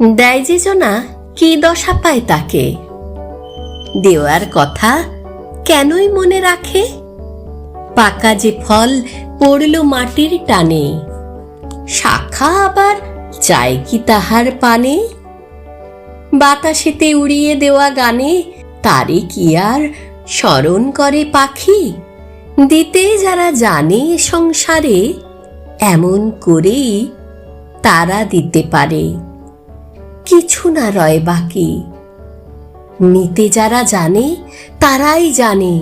দেয় যে জনা কি দশা পায় তাকে। দেওয়ার কথা কেনই মনে রাখে? পাকা যে ফল পড়ল মাটির টানে, শাখা আবার চাই কি তাহার পানে? বাতাসেতে উড়িয়ে দেওয়া গানে তারে কি আর স্মরণ করে পাখি? দিতে যারা জানে সংসারে, এমন করেই তারা দিতে পারে। কিছু না রয় বাকি। নিতে যারা জানে, তারাই জানে।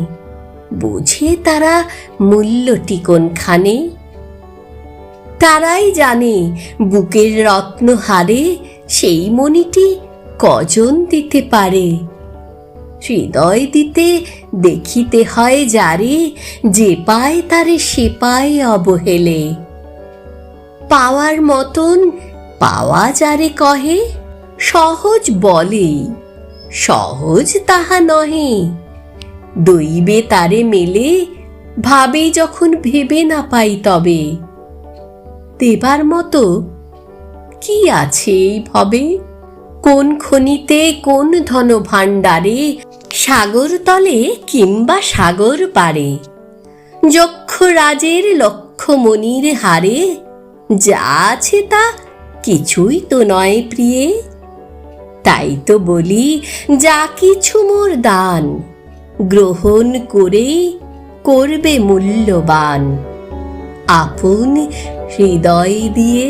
বুঝে তারা মূল্যটি কোনখানে। তারাই জানে বুকের রত্ন হারে, সেই মণিটি কজন দিতে পারে। হৃদয় দিতে দেখিতে হয় যারে, যে পায় তারে সে পায় অবহেলে। পাওয়ার মতন পাওয়া যারে কহে সহজ বলেই সহজ তাহা নহে। দইবে তারে মেলে, ভাবে যখন ভেবে না পাই তবে। দেবার মতো কি আছে এই ভবে? কোন খনিতে কোন ধন ভাণ্ডারে, সাগর তলে কিংবা সাগর পারে? যক্ষ রাজের লক্ষ মনির হারে, যা আছে তা কিছুই তো নয় প্রিয়ে। তাই তো বলি যা কিছু মোর দান গ্রহণ করে করবে মূল্যবান। আপন হৃদয় দিয়ে